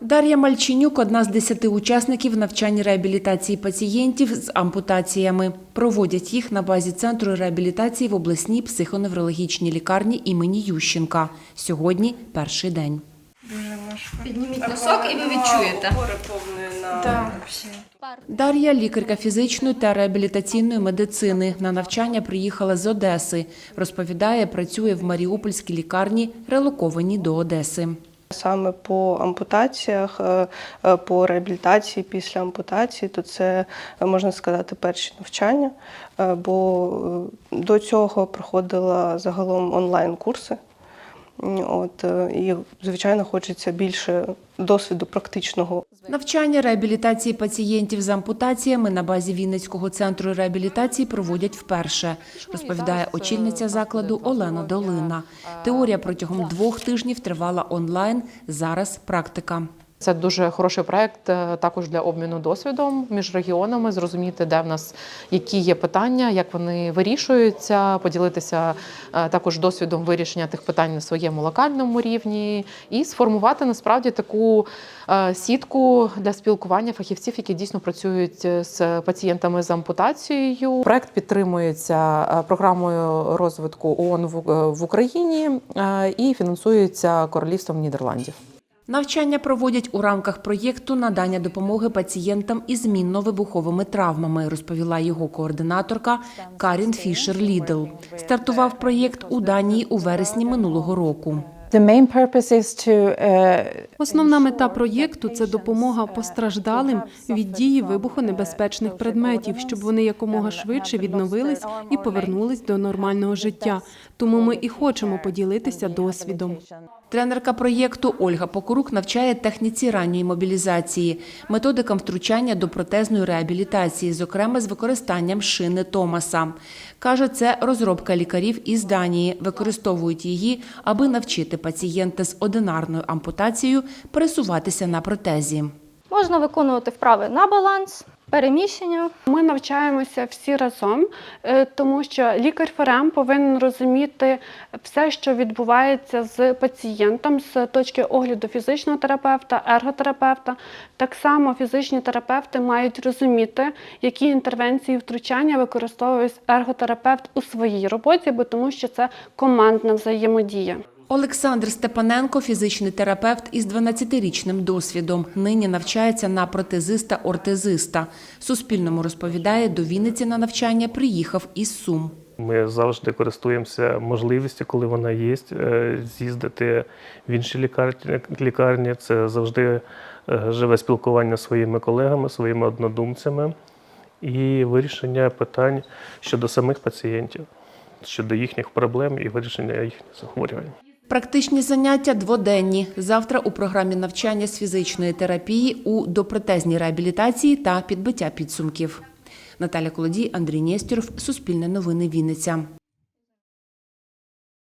Дар'я Мальченюк – одна з десяти учасників навчань реабілітації пацієнтів з ампутаціями. Проводять їх на базі Центру реабілітації в обласній психоневрологічній лікарні імені Ющенка. Сьогодні – перший день. Підніміть носок і ви відчуєте. Дар'я – лікарка фізичної та реабілітаційної медицини. На навчання приїхала з Одеси. Розповідає, працює в Маріупольській лікарні, релокованій до Одеси. Саме по ампутаціях, е, е, по реабілітації після ампутації, то це е, можна сказати перші навчання, бо до цього проходила загалом онлайн-курси. От е, і звичайно хочеться більше досвіду практичного. Навчання реабілітації пацієнтів з ампутаціями на базі Вінницького центру реабілітації проводять вперше, розповідає очільниця закладу Олена Долина. Теорія протягом двох тижнів тривала онлайн, зараз практика. Це дуже хороший проект е, також для обміну досвідом між регіонами, зрозуміти, де в нас які є питання, як вони вирішуються, поділитися е, також досвідом вирішення тих питань на своєму локальному рівні і сформувати насправді таку е, сітку для спілкування фахівців, які дійсно працюють з пацієнтами з ампутацією. Проект підтримується програмою розвитку ООН в- Україні і фінансується королівством Нідерландів. Навчання проводять у рамках проєкту надання допомоги пацієнтам із мінно-вибуховими травмами, розповіла його координаторка Карін Фішер Лідл. Стартував проєкт у Данії у вересні минулого року. The main purpose is to uh, Основна мета проєкту це допомога постраждалим від дії вибухонебезпечних предметів, щоб вони якомога швидше відновились і повернулись до нормального життя. Тому ми і хочемо поділитися досвідом. Тренерка проєкту Ольга Покорук навчає техніці ранньої мобілізації, методикам втручання до протезної реабілітації, зокрема з використанням шини Томаса. Каже, це розробка лікарів із Данії. Використовують її, аби навчити пацієнта з одинарною ампутацією пересуватися на протезі. Можна виконувати вправи на баланс, переміщення. Ми навчаємося всі разом, е, тому що лікар ФРМ повинен розуміти все, що відбувається з пацієнтом з точки огляду фізичного терапевта, ерготерапевта. Так само фізичні терапевти мають розуміти, які інтервенції втручання використовує ерготерапевт у своїй роботі, бо тому що це командна взаємодія. Олександр Степаненко – фізичний терапевт із 12-річним досвідом. Нині навчається на протезиста-ортезиста. Суспільному розповідає, до Вінниці на навчання приїхав із Сум. Ми завжди користуємося можливістю, коли вона є, е, з'їздити в інші лікарні. Це завжди е, живе спілкування зі своїми колегами, своїми однодумцями і вирішення питань щодо самих пацієнтів, щодо їхніх проблем і вирішення їхніх захворювань. Практичні заняття дводенні. Завтра у програмі навчання з фізичної терапії у допротезній реабілітації та підбиття підсумків. Наталя Колодій, Андрій Нєстєров, Суспільне новини Вінниця.